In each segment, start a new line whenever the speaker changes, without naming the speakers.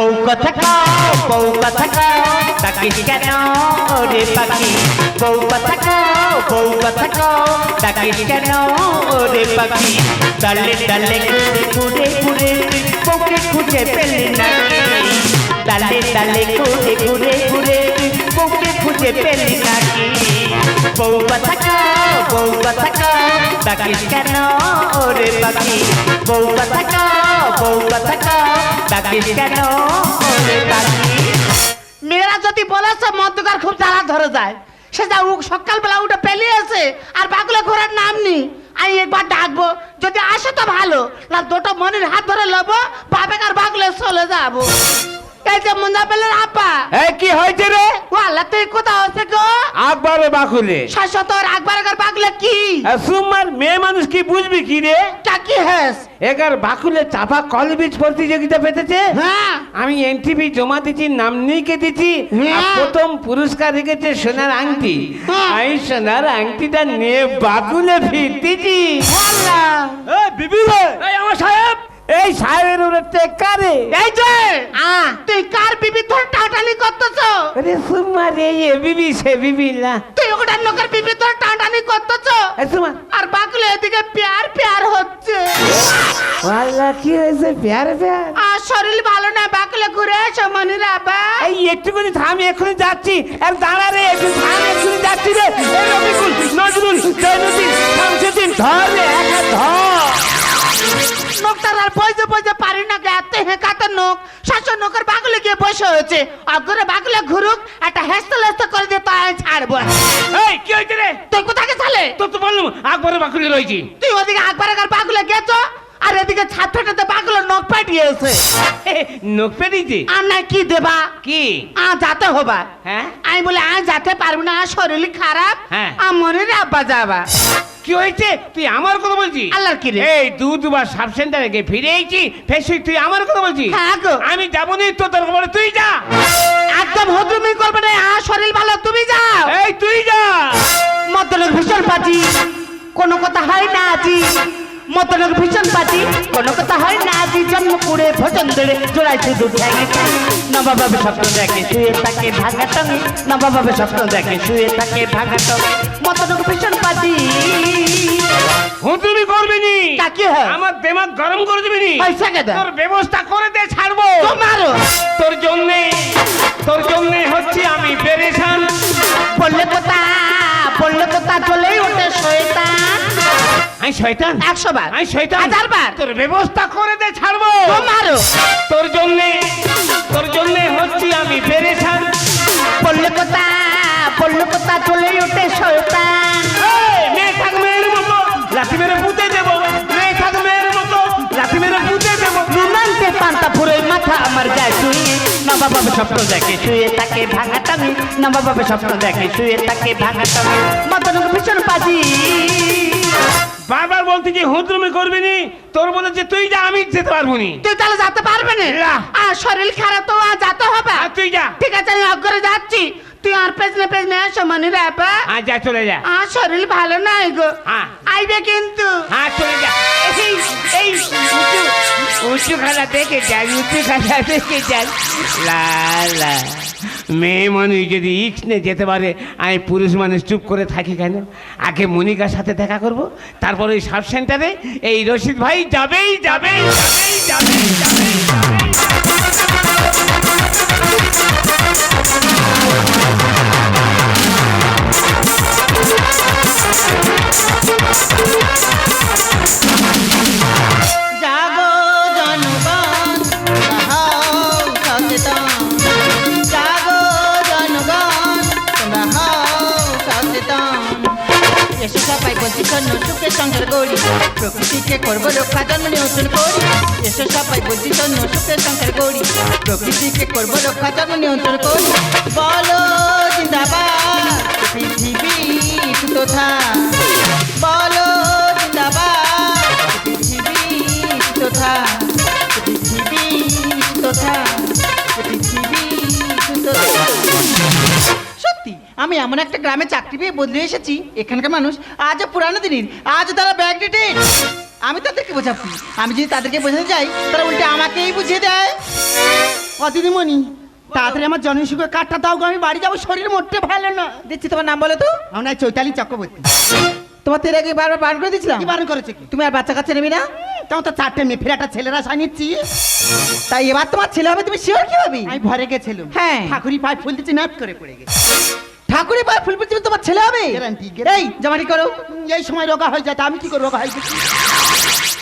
বউ কথা কও বউ কথা কও ডাকিস কেন ওরে পাখি? বউ কথা কও বউ কথা কও ডাকিস কেন ওরে পাখি? ডালে ডালে ঘুরে ঘুরে বউকে খুঁজে পেলি নাকি ডালে ডালে ঘুরে ঘুরে ঘুরে বউকে খুঁজে পেলি নাকি
মেয়েরা যদি বলেছে, মদ্যকার খুব জ্বালা ধরে যায়। সে যা সকালবেলা উঠে পেলিয়েছে, আর বাগুলা ঘোরার নাম নি। আমি একবার ডাকবো, যদি আসে তো ভালো, না দুটো মনির হাত ধরে লবো বাবেক আর বাগুলে চলে যাব। এই যে মুন্দা আপা।
এই কি হয়েছে রে?
ও তুই কোথাও আছে গো?
আকবরে বাকুলে।
শাশ্বত একবার একবার বাগলে কি
সুমার মেয়ে মানুষ কি বুঝবি কি রে?
তা কি হেস
এগার বাকুলে চাপা কলবিজ প্রতিযোগিতা পেতেছে?
হ্যাঁ।
আমি এনটিভি জমা দিচ্ছি নাম নিকে দিচ্ছি
হ্যাঁ।
আর প্রথম পুরস্কার রেখেছে সোনার আংটি।
হ্যাঁ।
আমি সোনার আংটিটা নিয়ে বাকুলে ফিরতেছি।
আল্লাহ
এই বিবি রে এই আমার সাহেব! এই সাহেবের উপরে টেকারে
এই যে! আ। তুই কার বিবি ধরে টাটালি করতেছ?
আরে সুমা রে এ বিবি সে বিবি না।
তুই ওটা নকর বিবি ধরে টাটালি করতেছ?
এ সুমা
আর বাকলে এদিকে প্যার প্যার হচ্ছে।
ওয়াল্লা কি হয়েছে? প্যারে প্যার?
আর শরীর ভালো না বাকলে ঘুরে এসো মনির আবা
এই একটুখানি থাম এক্ষুনি যাচ্ছি। আর দাঁড়া রে একটু থাম এক্ষুনি যাচ্ছি রে। এই রবিকুল নজরুল জয়নুদ্দিন শামসুদ্দিন ধর রে একা ধর।
নোকটার আর বইতে বইতে পারি না গাতে হেকাতে নোক। শাসন নোকের বাগুলে গিয়ে বসে হয়েছে অগ্রে বাগুলে ঘুরুক একটা হেস্ত লেস্ত করে দিয়ে তাই ছাড়বো।
এই কি হয়েছে রে?
তুই কোথাকে ছালে
তো তো বললাম আকবরে বাকুলি রয়েছি।
তুই ওদিকে একবার একবার বাগুলে গেছো? আর এদিকে ছাদ ফেটাতে বাগুলো নখ পাঠিয়েছে
নোক পেরিয়েছি
আর না কি দেবা?
কি?
আ যাতে হবা।
হ্যাঁ?
আমি বলে আ যেতে পারব না শরীর খারাপ
হ্যাঁ।
আর মনির আব্বা যাবা।
কি হয়েছে? তুই আমার কথা বলছিস?
আল্লাহর কি রে?
এই দু দুবার সাব সেন্টারে গিয়ে ফিরে এসেছি ফেসি তুই আমার কথা বলছিস?
হ্যাঁ গো।
আমি যাব নি তো তোর খবরে তুই যা।
একদম হদ্রমি করবে না আ শরীর ভালো তুমি যাও
এই তুই যা।
মতলব ভীষণ পাজি কোনো কথা হয় না আজি মতলব ভীষণ পাজি কোনো কথা হয় না আজি জন্ম করে ভোজন দেড়ে জোড়াই শুধু ঠ্যাঙে নবাবাবে স্বপ্ন দেখে শুয়ে থাকে ভাঙা টঙে। নবাবাবে স্বপ্ন দেখে শুয়ে থাকে ভাঙা টঙে। মতলব ভীষণ পাজি
হুতুমি করবি নি
হয়?
আমার দেমাগ গরম করে দিবি নি
পয়সা কে?
তোর ব্যবস্থা করে দে ছাড়বো।
তোমারও।
তোর জন্যে তোর জন্যে হচ্ছে আমি পেরেশান।
বললে কথা বললে কথা চলেই ওঠে শয়তান।
আমি শয়তান।
একশো বার।
আমি শয়তান।
হাজার বার।
তোর ব্যবস্থা করে দে ছাড়বো।
তোমারও
তোর জন্যে তোর জন্যে হচ্ছে আমি পেরেশান।
বললে কথা কথা চলেই ওঠে শয়তান?
এই, মেয়ে থাক মেয়ের মতো লাঠি মেরে পুঁতে দেবো। মেয়ে থাক মেয়ের মতো লাঠি মেরে পুঁতে দেবো।
নুনান্তে পান্তা ফুরে মাথা আমার যায় শুয়ে। নবাবাবে স্বপ্ন দেখে শুয়ে তাকে ভাঙা টাঙে নবাবাবে স্বপ্ন দেখে শুয়ে তাকে ভাঙা টাঙে মদন ভীষণ পাজি।
বারবার বলতে যে হুদ্রমি করবি নি? তোর বলেছে তুই যা আমি যেতে পারব নি।
তুই তাহলে যেতে পারবে না। আর শরীর খারাপ তো আর যেতে হবে।
আর তুই যা।
ঠিক আছে আমি অগ্রে যাচ্ছি। তুই আর পেছনে পেছনে এসো মনি রাপা
আর যা চলে যা।
আর শরীর ভালো নাই গো।
হ্যাঁ।
আইবে কিন্তু।
হ্যাঁ চলে যা। এই এই উঁচু উঁচু খালা দেখে যান উঁচু খালা দেখে যান লা লা। মেয়ে মানুষ যদি ইক্সনে যেতে পারে, আমি পুরুষ মানুষ চুপ করে থাকি কেন? আগে মনিকার সাথে দেখা করব, তারপর ওই সাব সেন্টারে এই রশিদ ভাই যাবেই যাবেই।
সবাই বলছি শোনো সুখে সংসার গড়ি। প্রকৃতিকে করব রক্ষা জন্ম নিয়ন্ত্রণ করি। এসো সবাই শোনো সুখে সংসার গড়ি। প্রকৃতিকে করব রক্ষা জন্ম নিয়ন্ত্রণ করি। বলো, জিন্দাবাদ, পৃথিবী সুতথা বলো, জিন্দাবাদ, পৃথিবী তথা তথা তথা আমি এমন একটা গ্রামে চাকরি পেয়ে বদলে এসেছি এখানকার মানুষ আজও পুরানো দিনের আজও তারা ব্যাগ ডেটেড আমি তাদেরকে বোঝাবো। আমি যদি তাদেরকে বোঝাতে যাই তারা উল্টে আমাকেই বুঝিয়ে দেয়।
দিদিমণি তাড়াতাড়ি আমার জনসুখে কাঠটা দাও গো, আমি বাড়ি যাব শরীর মোটে ভালো না।
দিচ্ছি তোমার নাম বলো তো।
আমার নাম চৈতালি চক্রবর্তী।
তোমার তেরে আগে বারবার বার করে দিচ্ছিলাম
কি বারণ করেছে কি?
তুমি আর বাচ্চা কাচ্চা নেবে না?
তেমন তো চারটে মেয়ে ফেরাটা ছেলেরা সাই নিচ্ছি।
তাই এবার তোমার ছেলে হবে তুমি শিওর কি হবে?
আমি ভরে গেছিলাম।
হ্যাঁ।
ঠাকুরি পায়ে ফুল দিচ্ছি নাচ করে পড়ে গেছে।
ঠাকুরের পায়ে ফুল পড়ছে তোমার ছেলে হবে। এই জামাটি করো।
এই সময় রোগা হয়ে যায় তা আমি কি করব রোগা হয়ে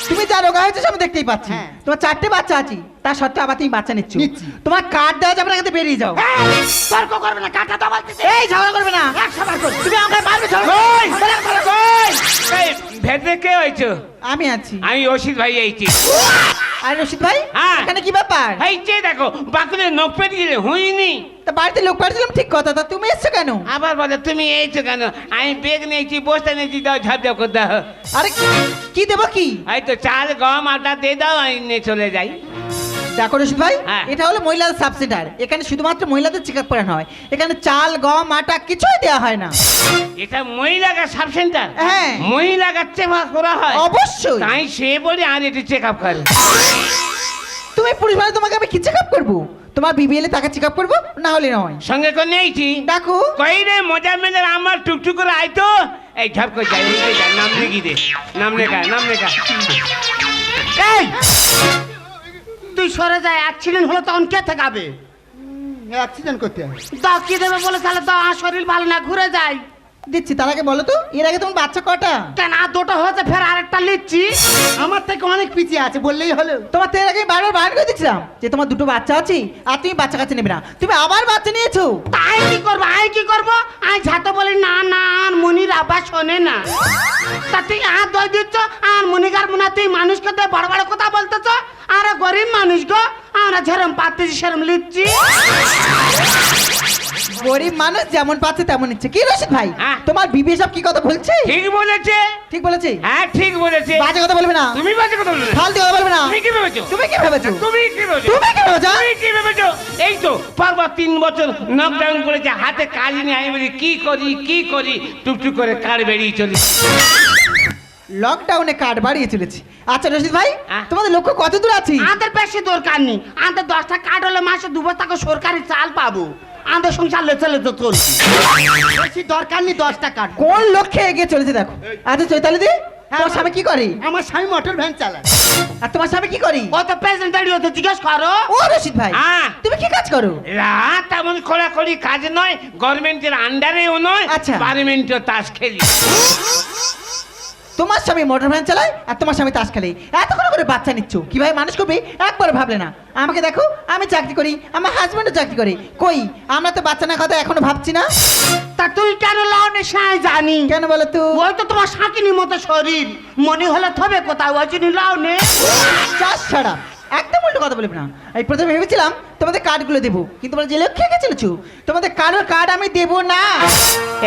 তুমি যা রোগা হয়েছে আমি দেখতেই পাচ্ছি।
হ্যাঁ।
তোমার চারটে বাচ্চা আছে তার সত্ত্বেও আবার তুমি বাচ্চা নিচ্ছ। তোমার কার্ড দেওয়া যাবে না কিন্তু বেরিয়ে যাও।
তর্ক করবে না কাটা দাও বলতেছে।
এই ঝগড়া করবে না। তুমি আমাকে মারবে?
এই ভেতরে কে হয়েছো?
আমি আছি।
আমি অসিত ভাই এইছি
আর রশিদ ভাই
হ্যাঁ।
এখানে কি ব্যাপার?
এইছে দেখো বাকুলে নখ পেটে গেলে হইনি।
তা বাড়িতে লোক পাঠিয়েছিলাম ঠিক কথা। তা তুমি এসছো কেন?
আবার বলে তুমি এইছো কেন? আমি বেগ নিয়েছি বসতে নিয়েছি দাও ঝাপ ঝাপ করে দাও।
আরে কি- দেবো কি?
এই তো চাল গম আটা দিয়ে দাও আমি নিয়ে চলে যাই।
দেখো রশিদ ভাই
হ্যাঁ।
এটা হলো মহিলাদের সাব সেন্টার এখানে শুধুমাত্র মহিলাদের চেক আপ করানো হয়। এখানে চাল গম আটা কিছুই দেওয়া হয় না।
এটা মহিলাকার সাব সেন্টার
হ্যাঁ।
মহিলাকার চেপা করা হয়।
অবশ্যই।
তাই সে বলে আর এটি চেক আপ করে।
তুমি পুরুষ মানে তোমাকে আমি কি চেক আপ করব? তোমার বিবিএলে তাকে চেক আপ করব? না হলে নয়।
সঙ্গে করে নিয়েছি।
ডাকো।
কই রে মজা মেলে আমার টুকটুক করে আয় তো। এই ঝাপ করে যাই নাম লিখি দে। নাম লেখা নাম লেখা।
এই! তুই সরে যায় অ্যাক্সিডেন্ট হলো তখন কে ঠেকাবে অ্যাক্সিডেন্ট করতে হবে
দাও কি দেবে বলে তাহলে তো আমার শরীর ভালো না ঘুরে যায়
দিচ্ছি তার আগে বলো তো এর আগে তোমার বাচ্চা কটা?
কেন আর দুটো হয়েছে ফের আরেকটা নিচ্ছি
আমার থেকে অনেক পিছিয়ে আছে বললেই হলো।
তোমার তো এর আগে বারবার বারণ করে দিচ্ছিলাম যে তোমার দুটো বাচ্চা আছে আর তুমি বাচ্চা কাছে নেবে না। তুমি আবার বাচ্চা নিয়েছো।
তাই কি করব আই কি করব? আই ঝাতে বলি না না আর মনির আবার শোনে না। তা তুই আর দই দিচ্ছ আর মনিকার মনে তুই মানুষকে তো বড় বড় কথা বলতেছ? আর গরিব মানুষ গো আমরা যেরম পাচ্ছি সেরম লিচ্ছি
গরিব মানুষ যেমন পাচ্ছে তেমন ইচ্ছে কি রশিদ ভাই?
হ্যাঁ।
তোমার বিবি সব কি কথা বলছে?
ঠিক বলেছে।
ঠিক বলেছে?
হ্যাঁ ঠিক বলেছে।
বাজে কথা বলবে না।
তুমি বাজে কথা বললে
ফালতু কথা বলবে না।
তুমি কি ভেবেছো?
তুমি কি ভেবেছো?
তুমি কি ভেবেছো?
তুমি কি ভেবেছো
তুমি কি ভেবেছো? এই তো পরপর তিন বছর নকডাউন করেছে হাতে কাজ নিয়ে আমি বলি কি করি কি করি? টুকটুক করে কার বেরিয়ে চলি
লকডাউনে কার্ড বাড়িয়ে চলেছি? আচ্ছা রশিদ ভাই
হ্যাঁ।
তোমাদের লক্ষ্য কত দূর আছে?
আমাদের বেশি দরকার নেই। আমাদের দশটা কার্ড হলে মাসে দু বস্তা করে সরকারি চাল পাবো। আমাদের সংসার লেচে লেচে চলছে।
বেশি দরকার নেই দশটা কাট
কোন লক্ষ্যে এগিয়ে চলেছে দেখো। আচ্ছা চৈতালি দি তোমার স্বামী কি করে?
আমার স্বামী মোটর ভ্যান চালায়।
আর তোমার স্বামী কি করে?
ও তো প্রেসিডেন্ট হতে জিজ্ঞেস করো।
ও রশিদ ভাই
হ্যাঁ।
তুমি কি কাজ করো?
তেমন কাজ নয় গভর্নমেন্টের আন্ডারেও নয়
আচ্ছা।
পার্লামেন্টও তাস খেলি।
তোমার স্বামী মোটর ভ্যান চালায় আর তোমার স্বামী তাস খেলে। এত করে বাচ্চা নিচ্ছ। কীভাবে মানুষ করবে? একবার ভাবলে না। আমাকে দেখো আমি চাকরি করি আমার হাজবেন্ডও চাকরি করে। কই আমরা তো বাচ্চা না কথা এখনও ভাবছি না?
তা তুই কেন লাউনে সাই জানি?
কেন বলো তো?
ওই তো তোমার শাকিনি মতো শরীর। মনে হলে থবে কোথাও ওই জন্য লাউনে
চাষ ছাড়া। একদম উল্টো কথা বলবে না। আমি প্রথমে ভেবেছিলাম তোমাদের কার্ডগুলো দেবো। কিন্তু তোমরা যে লক্ষ্যে রেখে চলেছো তোমাদের কারোর কার্ড আমি দেবো না।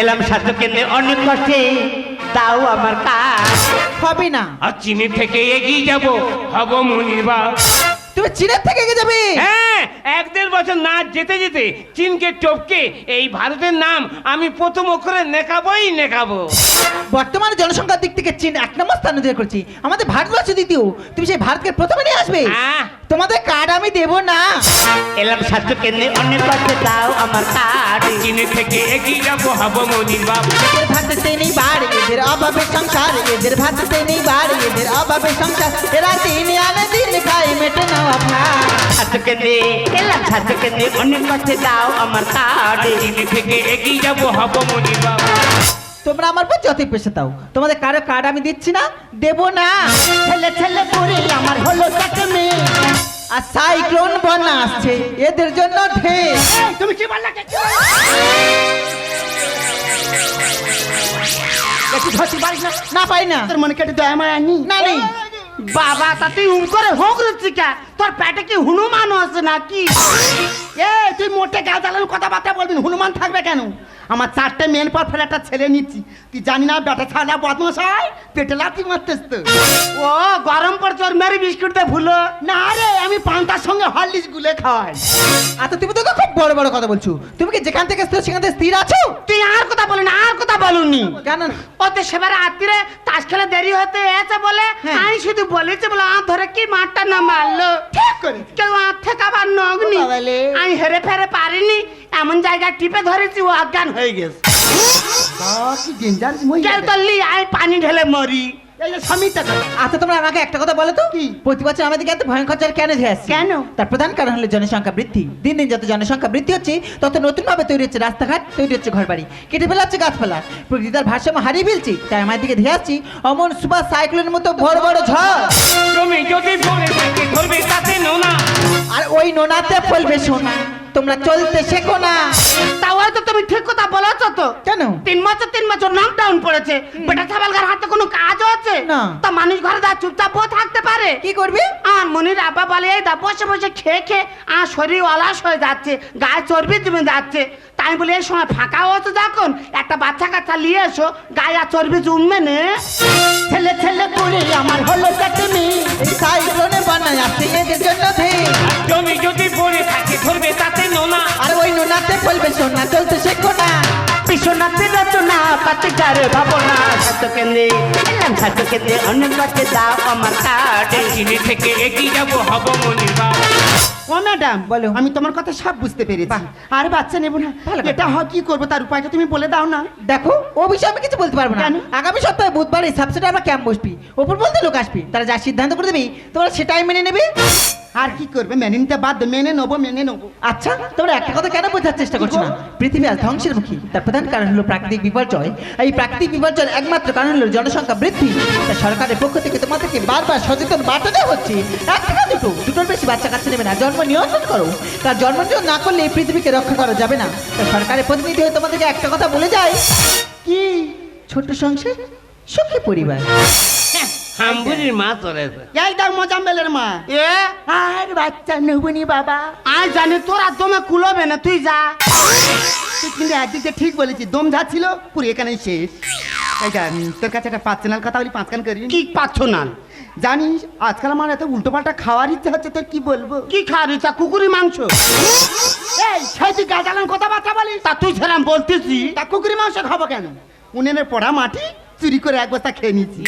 এলাম স্বাস্থ্য কেন্দ্রে অনেক কষ্টে তাও আমার কাজ।
হবে না।
আর চিনি থেকে এগিয়ে যাব হব মনির বাপ
তুমি চীনের থেকে এগিয়ে যাবে।
হ্যাঁ এক দেড় বছর না যেতে যেতে চীনকে টপকে এই ভারতের নাম আমি প্রথম অক্ষরে নেখাবই নেখাবো
বর্তমানে জনসংখ্যার দিক থেকে চীন এক নম্বর স্থান অধিকার করছে। আমাদের ভারতবর্ষ দ্বিতীয়। তুমি সেই ভারতকে প্রথমে নিয়ে আসবে।
হ্যাঁ।
তোমাদের কার্ড আমি দেবো না।
এলাম স্বাস্থ্য কেন্দ্রে অনেক কষ্টে তাও আমার কাজ
চীনে থেকে এগিয়ে যাব হব মনির বাপ
এদের ভাততে নেই বাড়ি এদের অভাবে সংসার এদের ভাততে নেই বাড়ি এদের অভাবে সংসার। এরা দিন আনে দিন খায় মেটে না
অনেক তাও আমার কাজ
থেকে এগিয়ে যাব হব মনির বাপ
তোমরা আমার পর যতই পেশে দাও। তোমাদের কারও কার্ড আমি দিচ্ছি না দেবো না।
ছেলে ছেলে করে আমার হলো চাকে
আর সাইক্লোন বন্যা আসছে এদের জন্য ঢের।
তুমি কি বললা না
পাই না।
তোর মনে কেটে দয়া মায়া নি
না নেই।
বাবা তা তুই উম করে হোক রুচিকা। তোর পেটে কি হনুমান আছে নাকি?
এ, তুই মোটে গাছ চালানোর কথাবার্তা বলবি, হনুমান থাকবে কেন? আমার চারটে মেন পর ফেলে একটা ছেলে নিচ্ছি। তুই জানি না বেটা ছাড়া বদমাস হয় পেটে লাথি মারতেস তো।
ও গরম পড়ছে ওর মেরি বিস্কুট দিয়ে ভুলো।
না রে আমি পান্তার সঙ্গে হরলিক্স গুলে খাওয়াই।
আচ্ছা তুমি তো খুব বড় বড় কথা বলছো। তুমি কি যেখান থেকে এসছো সেখান থেকে স্থির আছো?
তুই আর কথা বলি না আর কথা বলুনি।
কেন?
ওতে সেবার রাত্রিরে তাস খেলে দেরি হতে এসে বলে
হ্যাঁ।
আমি শুধু বলেছি বলে আ ধরে কি মারটা না মারলো।
ঠিক করে
কেউ আঁত থেকে আবার নগনি। আমি হেরে ফেরে পারিনি এমন জায়গায় টিপে ধরেছি ও অজ্ঞান হয়ে গেছে। লি আমি পানি ঢেলে মরি।
আচ্ছা তোমরা আমাকে একটা কথা বলো তো?
কি?
প্রতি বছর আমাদের এত ভয়ঙ্কর জ্বর কেন আসছে?
কেন?
তার প্রধান কারণ হলো জনসংখ্যা বৃদ্ধি। দিন দিন যত জনসংখ্যা বৃদ্ধি হচ্ছে তত নতুন ভাবে তৈরি হচ্ছে রাস্তাঘাট তৈরি হচ্ছে ঘরবাড়ি। কেটে ফেলা হচ্ছে গাছপালা। প্রকৃতি তার ভারসাম্য হারিয়ে ফেলছি তাই আমার দিকে ধেয়ে আসছি অমন সুপার সাইক্লোনের মতো বড় বড় ঝড়।
তুমি যদি পড়ে থাকে ধরবে তাতে নোনা।
আর ওই নোনাতে ফলবে সোনা। তোমরা চলতে শেখো না।
তাও হয়তো তুমি ঠিক কথা বলেছ তো।
কেন?
তিন মাসে তিন লকডাউন পড়েছে। বেটা ছাবালকার হাতে কোনো কাজ আছে?
না।
তা মানুষ ঘরে চুপচাপ বসে থাকতে পারে।
কি করবে?
আর মনির আব্বা বলে এই দা বসে বসে খেয়ে খেয়ে আর শরীর অলাস হয়ে যাচ্ছে গায়ে চর্বি জমে যাচ্ছে। তাই বলি এই সময় ফাঁকা হচ্ছে যখন? একটা বাচ্চা কাচ্চা নিয়ে এসো গায়ে চর্বি জমবে না।
ছেলে ছেলে করে আমার হলো মেয়ে
এই সাইক্লোনে বানায় এদের জন্য
জমি যদি পড়ে থাকে ধরবে তাতে নোনা।
আর ওই নোনাতে ফলবে সোনা চলতে শেখো না।
বিশ্বনাথে রচনা পাতে গারে ভাবনা। সাত কেন্দ্রে এলাম সাত কেন্দ্রে অনেক দাও আমার কাটে
চিনি থেকে এগিয়ে যাব হব মনির বাবা
ও ম্যাডাম
বলো।
আমি তোমার কথা সব বুঝতে পেরেছি। আর বাচ্চা নেব না। এটা হয় কি করব তার উপায়টা তুমি বলে দাও না।
দেখো ও বিষয়ে আমি কিছু বলতে পারব না। আগামী সপ্তাহে বুধবার এই সাবসেটে আমরা ক্যাম্প বসবি। ওপর বলতে লোক আসবি। তারা যা সিদ্ধান্ত করে দেবে তোমরা সেটাই মেনে নেবে।
আর কি করবে? মেনে নিতে বাধ্য মেনে নেব মেনে নেব।
আচ্ছা তোমরা একটা কথা কেন বোঝার চেষ্টা করছ না? পৃথিবী আজ ধ্বংসের মুখী তার প্রধান কারণ হলো প্রাকৃতিক বিপর্যয়। এই প্রাকৃতিক বিপর্যয় একমাত্র কারণ হলো জনসংখ্যা বৃদ্ধি। তাই সরকারের পক্ষ থেকে তোমাদেরকে বারবার সচেতন বার্তা দেওয়া হচ্ছে। এক থেকে দুটো দুটোর বেশি বাচ্চা কাচ্চা নেবে না। জন্ম নিয়ন্ত্রণ করো। তার জন্ম নিয়ন্ত্রণ না করলে এই পৃথিবীকে রক্ষা করা যাবে না। তাই সরকারের প্রতিনিধি হয়ে তোমাদেরকে একটা কথা বলে যায়
কি?
ছোট্ট সংসার সুখী পরিবার।
হাম্বুরির মা চলেছে
এই মজাম্বেলের মা।
এ?
আর বাচ্চা নেবনি বাবা।
আজ জানি তোর একদমে কুলোবে না তুই যা।
তুই কিন্তু একদিক ঠিক বলেছিস দম যাচ্ছিল পুরো এখানেই শেষ। তোর কাছে একটা পাঁচ কথা বলি পাঁচ কান করি।
কি পাচ্ছ না
জানিস আজকাল আমার এত উল্টো পাল্টা খাওয়ার ইচ্ছা হচ্ছে তোর কি বলব?
কি খাওয়ার ইচ্ছা? কুকুরি মাংস?
এই সেই তুই গাজালাম কথাবার্তা বলিস?
তা তুই ছেলাম বলতেছি
তা কুকুরি মাংস খাব কেন? উনুনের পড়া মাটি চুরি করে এক বস্তা খেয়ে নিচ্ছি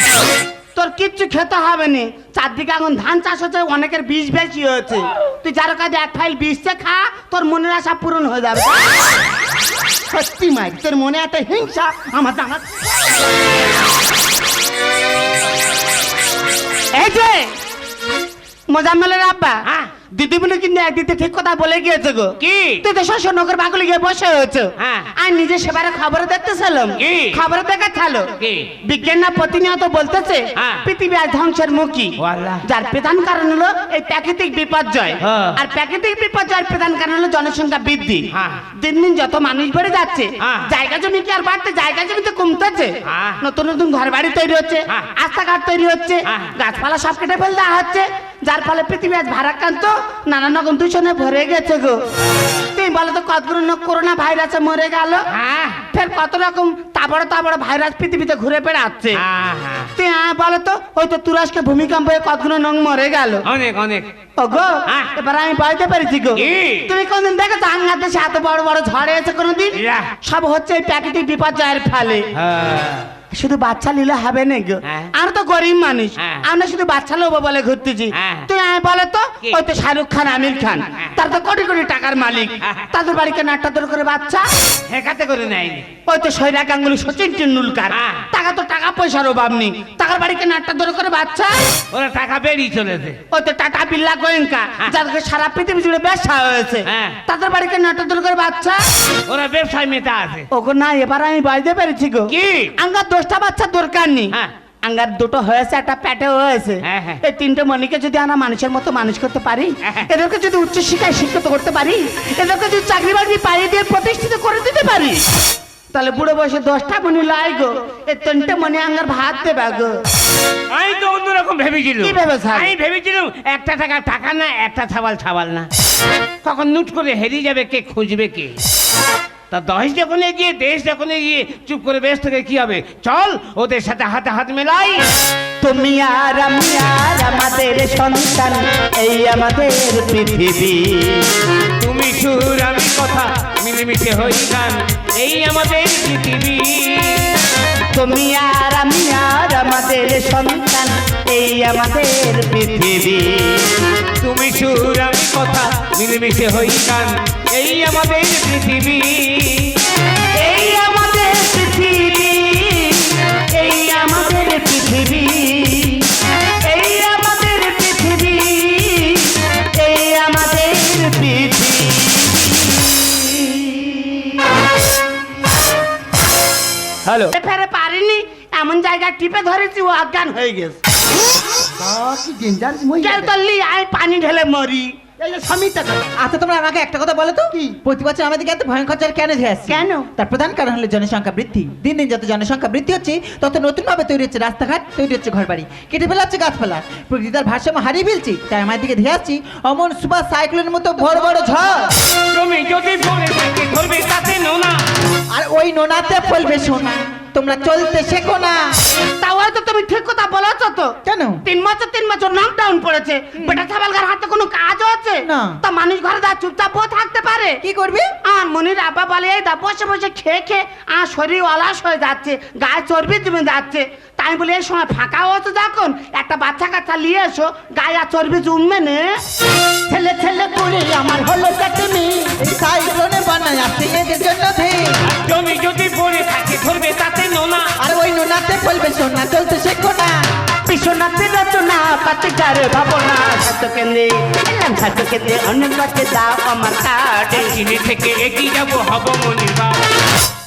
তোর কিচ্ছু খেতে হবে না। চারদিকে এখন ধান চাষ হচ্ছে, অনেকের বীজ বেশি হয়েছে। তুই যার কাছে এক ফাইল বিষতে খা, তোর মনের আশা পূরণ হয়ে যাবে।
সত্যি মাই তোর মনে এত হিংসা? আমার জানা
এই যে, মোজাম্মেলের আব্বা।
হ্যাঁ।
দিদি বলে কিন্তু একদিকে ঠিক কথা বলে গিয়েছে গো
কি?
তুই তো শ্বশুর নগর বাগুলি গিয়ে বসে হয়েছে
হ্যাঁ।
আর নিজে সেবারে খবরে দেখতেছিলাম
কি?
খবরে দেখাচ্ছিল
কি?
বিজ্ঞান না প্রতিনিয়ত বলতেছে
হ্যাঁ।
পৃথিবী আজ ধ্বংসের মুখী যার প্রধান কারণ হলো এই প্রাকৃতিক বিপর্যয়। আর প্রাকৃতিক বিপর্যয়ের প্রধান কারণ হলো জনসংখ্যা বৃদ্ধি
হ্যাঁ।
দিন দিন যত মানুষ বেড়ে যাচ্ছে। জায়গা জমি কি আর বাড়তে জায়গা জমি তো কমতেছে
হ্যাঁ।
নতুন নতুন ঘর বাড়ি তৈরি হচ্ছে। রাস্তাঘাট তৈরি হচ্ছে। গাছপালা সব কেটে ফেল দেওয়া হচ্ছে যার ফলে পৃথিবী আজ ভারাক্রান্ত নানান রকম দূষণে ভরে গেছে গো। তুমি বলো তো কতগুলো করোনা ভাইরাসে মরে গেল?
হ্যাঁ।
ফের কত রকম তাবড় তাবড় ভাইরাস পৃথিবীতে ঘুরে বেড়াচ্ছে?
হ্যাঁ, হ্যাঁ।
তুই হ্যাঁ বলো তো ওই তো তুরস্কে ভূমিকম্প হয়ে কতগুলো নং মরে গেল?
অনেক অনেক।
ও গো
হ্যাঁ।
এবার আমি বাড়িতে পেরেছি গো। তুমি কোনদিন দেখেছ বাংলাদেশে এত বড় বড় ঝড় এসে কোনোদিন। সব হচ্ছে এই প্রাকৃতিক বিপর্যয়ের ফলে।
হ্যাঁ।
শুধু বাচ্চা নিলে হবে না গো
হ্যাঁ।
তো গরিব মানুষ
হ্যাঁ।
আমরা শুধু বাচ্চা লোবো বলে ঘুরতেছি। তুই আমি বলে তো ওই তো শাহরুখ খান আমির খান
হ্যাঁ।
তার তো কোটি কোটি টাকার মালিক। তাদের বাড়িতে নাট্টা দর করে বাচ্চা
হেকাতে করে নেয়নি
ওই তো সৈরা গাঙ্গুলি সচিন টেন্ডুলকার। টাকা তো টাকা পয়সার অভাব নেই টাকার বাড়িতে নাট্টা দর করে বাচ্চা
ওরা টাকা বেরিয়ে চলেছে
ওই তো টাটা বিল্লা গোয়েঙ্কা। যাদেরকে সারা পৃথিবী জুড়ে ব্যবসা হয়েছে
হ্যাঁ।
তাদের বাড়িতে নাট্টা দর করে বাচ্চা
ওরা ব্যবসায় মেতে আছে
ওগো না এবার আমি বাড়িতে পেরেছি গো
কি?
আঙ্গার দশটা বাচ্চা দরকার নেই
হ্যাঁ।
আঙ্গার দুটো হয়েছে একটা প্যাটে হয়েছে
হ্যাঁ, হ্যাঁ।
এই তিনটে মনিকে যদি আমরা মানুষের মতো মানুষ করতে পারি। এদেরকে যদি উচ্চ শিক্ষায় শিক্ষিত করতে পারি এদেরকে যদি চাকরি বাকরি পাইয়ে দিয়ে প্রতিষ্ঠিত করে দিতে পারি তাহলে বুড়ো বয়সে দশটা মনি লাই গো এই তিনটে মনি আঙ্গার ভাত দেবে গো
আমি তো অন্যরকম ভেবেছিলাম
কি ভেবেছেন?
আমি ভেবেছিলাম একটা টাকা টাকা না একটা ছাবাল ছাবাল না তখন নুট করে হেরিয়ে যাবে কে খুঁজবে কে
তা দশ যখন এগিয়ে দেশ যখন এগিয়ে চুপ করে বেশ থেকে কি হবে? চল ওদের সাথে হাতে হাত মেলাই।
তুমি আর আমি আর আমাদের সন্তান এই আমাদের পৃথিবী।
তুমি সুর আমি কথা মিলেমিশে হই গান এই আমাদের পৃথিবী।
তুমি আর আমি আর আমাদের সন্তান এই আমাদের পৃথিবী।
তুমি সুর আমি কথা মিলেমিশে হই গান এই আমাদের পৃথিবী।
এই আমাদের পৃথিবী এই আমাদের পৃথিবী। এই আমাদের পৃথিবী এই আমাদের পৃথিবী।
হ্যালো।
পারিনি এমন জায়গায় টিপে ধরেছি ও অজ্ঞান হয়ে গেছে। আমি পানি ঢেলে মরি
আচ্ছা তোমরা আমাকে একটা কথা বলো তো?
কি?
প্রতি বছর আমাদের এত ভয়ঙ্কর কেন আসছে
কেন?
তার প্রধান কারণ হলো জনসংখ্যা বৃদ্ধি। দিন দিন যত জনসংখ্যা বৃদ্ধি হচ্ছে তত নতুন ভাবে তৈরি হচ্ছে রাস্তাঘাট তৈরি হচ্ছে ঘরবাড়ি। কেটে ফেলা হচ্ছে গাছপালা। প্রকৃতি তার ভারসাম্য হারিয়ে ফেলছি। তাই আমার দিকে ধেয়ে আসছি অমন সুপার সাইক্লোনের মতো বড় বড় ঝড়।
তুমি যদি পড়ে থাকে ধরবে তাতে নোনা।
আর ওই নোনাতে ফলবে সোনা। তোমরা চলতে শেখো না।
তাও হয়তো তুমি ঠিক কথা বলেছ তো।
কেন?
তিন বছর তিন বছর লকডাউন পড়েছে। বেটা ছাবালগার হাতে কোনো কাজ আছে?
না।
তা মানুষ ঘরে যা চুপচাপ বসে থাকতে পারে।
কি করবে?
আর মনির আব্বা বলে এই দা বসে বসে খেয়ে খেয়ে আর শরীর অলাস হয়ে যাচ্ছে গায়ে চর্বি জমে যাচ্ছে। তাই বলি এই সময় ফাঁকা হচ্ছে যখন? একটা বাচ্চা কাচ্চা নিয়ে এসো গায়ে আর চর্বি জমবে নে। ছেলে ছেলে করে আমার হলো চাটনি।
এই সাইক্লোনে বানায় আসছে এদের জন্য ফলবে সোনা চলতে শেখো না।
বিশ্বনাথের রচনা পাতিকার ভাবনা। ছাত্র কেন্দ্রে এলাম কেন্দ্রে অনেক কাছে দাও আমার কার্ড।
চিনি থেকে এগিয়ে যাব হব মনির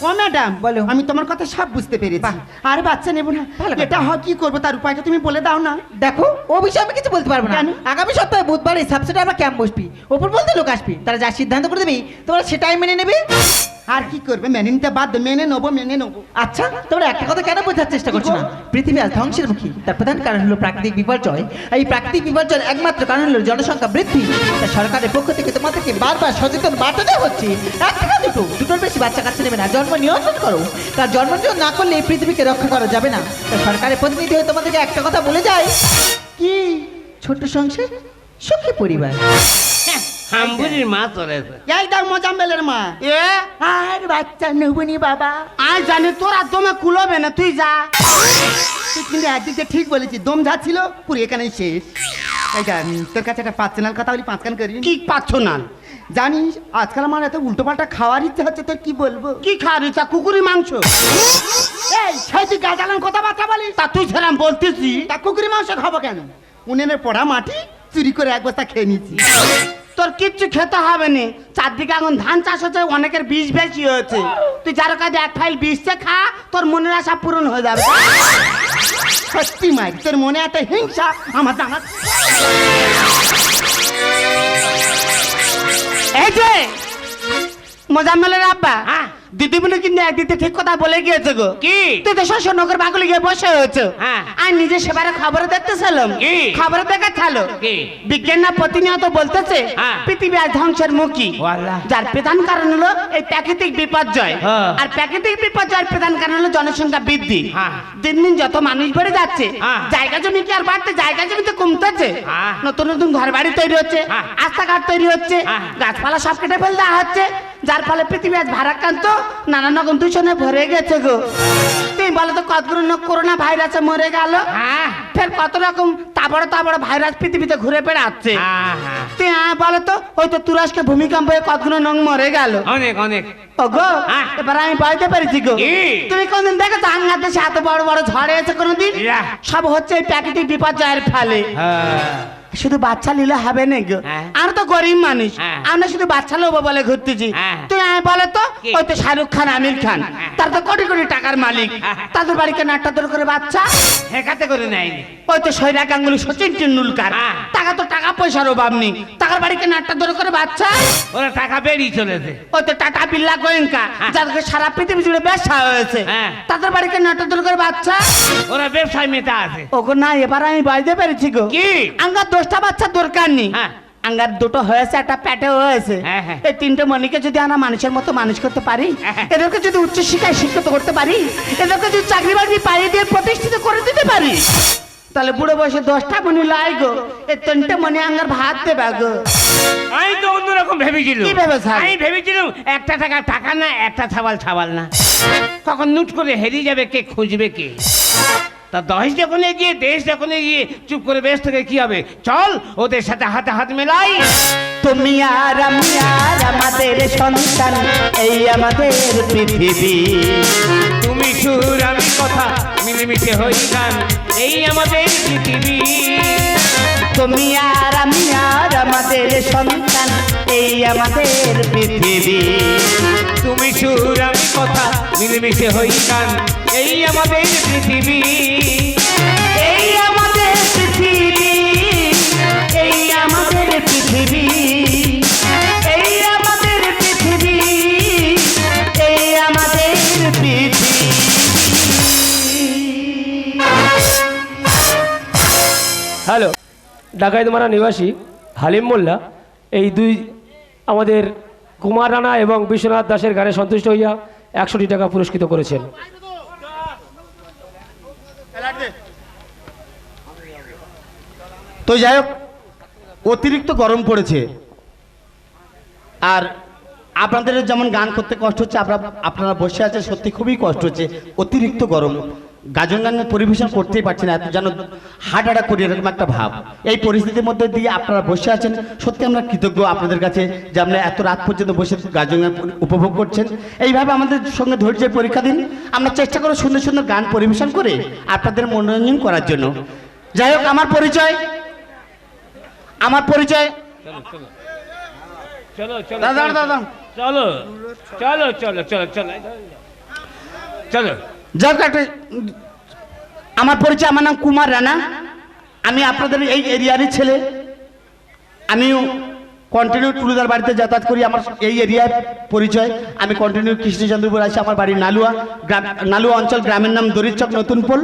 ও ম্যাডাম
বলো।
আমি তোমার কথা সব বুঝতে পেরেছি। আর বাচ্চা নেব না। এটা হয় কি করব? তার উপায়টা তুমি বলে দাও না।
দেখো ও বিষয়ে আমি কিছু বলতে পারব না? আগামী সপ্তাহে বুধবার এই সাবসেটে আমরা ক্যাম্প বসবি। ওপর বলতে লোক আসবি। তারা যা সিদ্ধান্ত করে দেবে তোমরা সেটাই মেনে নেবে।
আর কি করবে? মেনে নিতে বাধ্য মেনে নেব মেনে নেব।
আচ্ছা তোমরা একটা কথা কেন বোঝার চেষ্টা করছ না? পৃথিবী আজ ধ্বংসের মুখী তার প্রধান কারণ হলো প্রাকৃতিক বিপর্যয়। এই প্রাকৃতিক বিপর্যয়ের একমাত্র কারণ হলো জনসংখ্যা বৃদ্ধি। তাই সরকারের পক্ষ থেকে তোমাদেরকে বারবার সচেতন বার্তা দেওয়া হচ্ছে। এক থেকে দুটো। দুটোর বেশি বাচ্চা কাছে নেবে না। জন্ম নিয়ন্ত্রণ করো। তার জন্ম নিয়ন্ত্রণ না করলে এই পৃথিবীকে রক্ষা করা যাবে না। তাই সরকারের প্রতিনিধি হয়ে তোমাদেরকে একটা কথা বলে যায় কি? ছোট্ট সংসার সুখী পরিবার।
হাম্বুরির মা চলেছে
এই দাও মজাম্বেলের মা।
এ?
আর বাচ্চা নেবনি বাবা।
আজ জানি তোর আর দমে কুলোবে না তুই যা।
তুই কিন্তু একদিক ঠিক বলেছি দম যাচ্ছিল পুরো এখানেই শেষ। এই যা, তোর কাছে একটা পাঁচ চ্যানেল কথা বলি পাঁচ কান করি।
কি পাচ্ছ না
জানিস আজকাল আমার এত উল্টো পাল্টা খাওয়ার ইচ্ছা হচ্ছে তোর কি বলব?
কি খাওয়ার ইচ্ছা? কুকুরি মাংস?
এই সেই তুই গাজালান কথাবার্তা বলিস?
তা তুই সেরাম বলতেছি
তা কুকুরি মাংস খাব কেন? উনেনের পড়া মাটি চুরি করে এক বস্তা খেয়ে নিচ্ছি
তোর কিচ্ছু খেতে হবে না। চারদিকে এখন ধান চাষ হচ্ছে, অনেকের বীজ বেশি হয়েছে। তুই যার কাছে এক ফাইল বিষতে খা, তোর মনের আশা পূরণ হয়ে যাবে।
সত্যি মাই তোর মনে এত হিংসা? আমার জানা
এই যে, মোজাম্মেলের আব্বা।
হ্যাঁ।
দিদি বলে কিন্তু একদিকে ঠিক কথা বলে গিয়েছে গো
কি
তুই তো শ্বশুরনগর বাগুলি গিয়ে বসে হয়েছে
হ্যাঁ।
আর নিজে সেবারে খবরে দেখতেছিলাম
কি?
খবরে দেখাচ্ছিল
কি?
বিজ্ঞান না প্রতিনিয়ত বলতেছে
হ্যাঁ।
পৃথিবী আজ ধ্বংসের মুখী
আল্লাহ।
যার প্রধান কারণ হলো এই প্রাকৃতিক বিপর্যয়
হ্যাঁ।
আর প্রাকৃতিক বিপর্যয়ের প্রধান কারণ হলো জনসংখ্যা বৃদ্ধি
হ্যাঁ।
দিন দিন যত মানুষ বেড়ে যাচ্ছে। জায়গা জমি কি আর বাড়তে জায়গা জমি তো কমতেছে। নতুন নতুন ঘর বাড়ি তৈরি হচ্ছে। রাস্তাঘাট তৈরি হচ্ছে। গাছপালা সব কেটে ফেল দেওয়া হচ্ছে যার ফলে পৃথিবী আজ ভারাক্রান্ত নানান রকম দূষণে ভরে গেছে গো। তুমি বলো তো কতগুলো করোনা ভাইরাসে মরে গেল?
হ্যাঁ।
ফের কত রকম তাবড় তাবড় ভাইরাস পৃথিবীতে ঘুরে বেড়াচ্ছে?
হ্যাঁ, হ্যাঁ।
তুই হ্যাঁ বলো তো ওই তো তুরস্কে ভূমিকম্প হয়ে কতগুলো নং মরে গেল?
অনেক অনেক।
ও গো
হ্যাঁ।
এবার আমি বলতে পেরেছি গো। তুমি কোনদিন দেখেছ আঙ্গার দেশে এত বড় বড় ঝড় এসে কোনদিন। সব হচ্ছে এই প্রাকৃতিক বিপর্যয়ের ফলে।
হ্যাঁ।
শুধু বাচ্চা নিলে হবে না গো
হ্যাঁ।
আমরা তো গরিব মানুষ
হ্যাঁ।
আমরা শুধু বাচ্চা লোবো বলে ঘুরতেছি। তুই আমি বলে তো ওই তো শাহরুখ খান আমির খান
হ্যাঁ।
তার তো কোটি কোটি টাকার মালিক। তাদের বাড়িতে নাট্টাদর করে বাচ্চা
হেকাতে করে নেয়নি
ওই তো সৈরা গাঙ্গুলি সচিন টেন্ডুলকার। টাকা তো টাকা পয়সার অভাব নেই টাকার বাড়িতে নাট্টাদর করে বাচ্চা
ওরা টাকা বেরিয়ে চলেছে
ওই তো টাটা বিল্লা গোয়েঙ্কা। যাদেরকে সারা পৃথিবী জুড়ে ব্যবসা হয়েছে
হ্যাঁ।
তাদের বাড়িতে নাট্টাদর করে বাচ্চা
ওরা ব্যবসায় মেতে আছে
ওগো না এবার আমি বাজতে পেরেছি গো
কি?
আমার দশটা বাচ্চা দরকার নেই
হ্যাঁ।
আঙ্গার দুটো হয়েছে একটা প্যাটে হয়েছে
হ্যাঁ, হ্যাঁ।
এই তিনটে মনিকে যদি আমরা মানুষের মতো মানুষ করতে পারি। এদেরকে যদি উচ্চ শিক্ষায় শিক্ষিত করতে পারি এদেরকে যদি চাকরি বাকরি পাইয়ে দিয়ে প্রতিষ্ঠিত করে দিতে পারি তাহলে বুড়ো বয়সে দশটা মনি লাই গো এই তিনটে মনি আঙ্গার ভাত দেবে গো
আমি তো অন্যরকম ভেবেছিলাম
কি ভেবেছেন?
আমি ভেবেছিলাম একটা টাকা টাকা না একটা ছাবাল ছাবাল না তখন নুট করে হেরিয়ে যাবে কে খুঁজবে কে তা দশ যখন এগিয়ে দেশ যখন এগিয়ে চুপ করে বেশ থেকে কি হবে? চল ওদের সাথে হাতে হাত মেলাই।
তুমি আর আমি আর আমাদের সন্তান এই আমাদের পৃথিবী।
তুমি সুর আমি কথা মিলেমিশে হই গান এই আমাদের পৃথিবী।
তুমি আর আমি আর আমাদের সন্তান এই আমাদের পৃথিবী।
তুমি সুর আমি কথা মিলেমিশে হই গান এই আমাদের পৃথিবী।
এই আমাদের পৃথিবী। এই আমাদের পৃথিবী। এই আমাদের পৃথিবী। এই আমাদের পৃথিবী।
হ্যালো ডাকাইতমারা নিবাসী হালিম মোল্লা। এই দুই আমাদের কুমার রানা এবং বিশ্বনাথ দাসের গানে সন্তুষ্ট হইয়া একশোটি টাকা পুরস্কৃত করেছেন।
তো যাই হোক, অতিরিক্ত গরম পড়েছে। আর আপনাদের যেমন গান করতে কষ্ট হচ্ছে, আপনারা আপনারা বসে আছেন, সত্যি খুবই কষ্ট হচ্ছে, অতিরিক্ত গরম। গাজন গান পরিবেশন করতেই পারছেন এত যেন হার্ট অ্যাটাক করি এরকম একটা ভাব। এই পরিস্থিতির মধ্যে দিয়ে আপনারা বসে আছেন সত্যি আমরা কৃতজ্ঞ আপনাদের কাছে যে আমরা এত রাত পর্যন্ত বসে গাজন গান উপভোগ করছেন। এইভাবে আমাদের সঙ্গে ধৈর্যের পরীক্ষা দিন। আমরা চেষ্টা করব সুন্দর সুন্দর গান পরিবেশন করে আপনাদের মনোরঞ্জন করার জন্য। যাই হোক আমার পরিচয়। আমার পরিচয়।
চলো চলো
দাদা দাদা
চলো চলো চলো চলো চলো চলো।
যাক একটা আমার পরিচয়, আমার নাম কুমার রানা। আমি আপনাদের এই এরিয়ারই ছেলে। আমিও কন্টিনিউ টুলুদার বাড়িতে যাতায়াত করি আমার এই এরিয়ার পরিচয়। আমি কন্টিনিউ কৃষ্ণচন্দ্রপুর আছি, আমার বাড়ি নালুয়া গ্রাম, নালুয়া অঞ্চল, গ্রামের নাম দরিচক নতুনপোল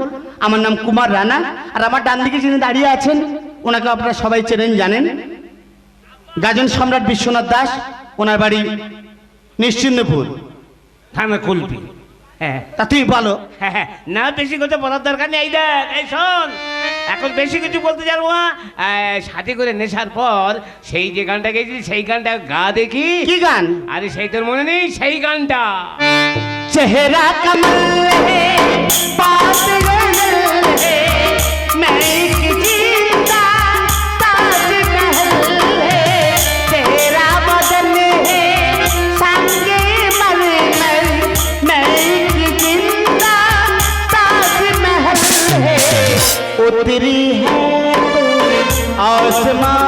আমার নাম কুমার রানা। আর আমার ডান দিকে যিনি দাঁড়িয়ে আছেন, ওনাকে আপনারা সবাই চেনেন, জানেন। গাজন সম্রাট বিশ্বনাথ দাস, ওনার বাড়ি নিশ্চিন্দপুর
থানা কুলপি। হ্যাঁ
তা তুই বলো
হ্যাঁ, হ্যাঁ, না বেশি কথা বলার দরকার নেই এই দেখ এই শোন এখন বেশি কিছু বলতে যাবো না এই, সাথে করে নেশার পর সেই যে গানটা গেয়েছি সেই গানটা গা দেখি
কি গান
আরে সেই তোর মনে নেই সেই গানটা
चेहरा कमल है बात गजल है मैं एक उतरी है तू